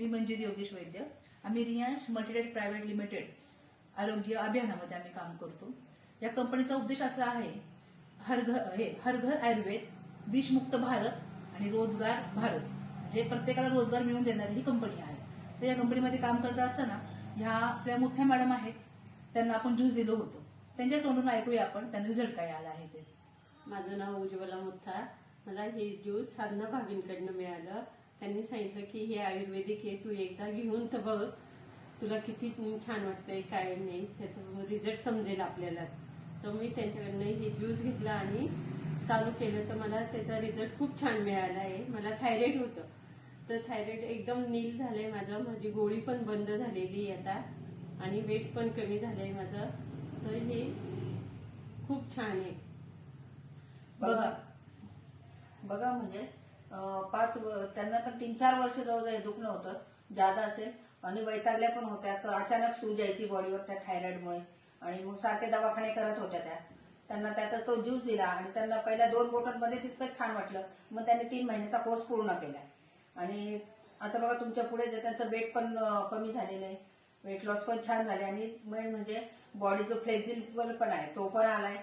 मी मंजिरी योगेश वैद्य. आम्ही Riyansh मल्टीडेट private limited आरोग्य अभियानामध्ये आम्ही काम करतो. या कंपनीचा उद्देश असा आहे हर घर हे हर घर आयुर्वेद विषमुक्त भारत आणि रोजगार भारत. म्हणजे प्रत्येकाला रोजगार मिळवून देणारी ही कंपनी आहे. तर या कंपनीमध्ये काम करत असताना ह्या आपल्या मोठ्या मॅडम आहेत त्यांना आपण ज्यूस दिलो होतो. त्यांच्या तोंडून ऐकूया आपण त्यांना रिझल्ट काय आला आहे ते. माझं नाव उज्ज्वला मुथ्था मला हे ज्यूस साधना भाभींकडनं मिळालं. त्यांनी सांगितलं की हे आयुर्वेदिक आहे तू एकदा घेऊन तर बघ. तुला किती छान वाटतंय काय नाही त्याचं रिझल्ट समजेल आपल्याला. तर मी त्यांच्याकडनं हे ज्यूस घेतला आणि चालू केलं. तर मला त्याचा रिझल्ट खूप छान मिळाला आहे. मला थायरॉइड होतं. तर थायरॉइड एकदम नील झालंय माझं. माझी गोळी पण बंद झालेली आहे आता. आणि वेट पण कमी झालंय माझं. तर हे खूप छान आहे. बघा. बघा म्हणजे पाच व- त्यांना पण तीन चार वर्ष जवळ हे दुखणं होतं जादा असेल. आणि वैतागल्या पण होत्या. अचानक सूज यायची बॉडीवर त्या थायरॉइडमुळे आणि मग सारखे दवाखाने करत होत्या त्या. त्यांना त्याचा तो ज्यूस दिला आणि त्यांना पहिल्या दोन बोटांमध्ये तितकं छान वाटलं. मग त्यांनी तीन महिन्याचा कोर्स पूर्ण केला. आणि आता बघा तुमच्यापुढे त्यांचं वेट पण कमी झालेलं आहे. वेट लॉस पण छान झाले. आणि मेन म्हणजे बॉडी जो फ्लेक्झिबल पण आहे तो पण आलाय.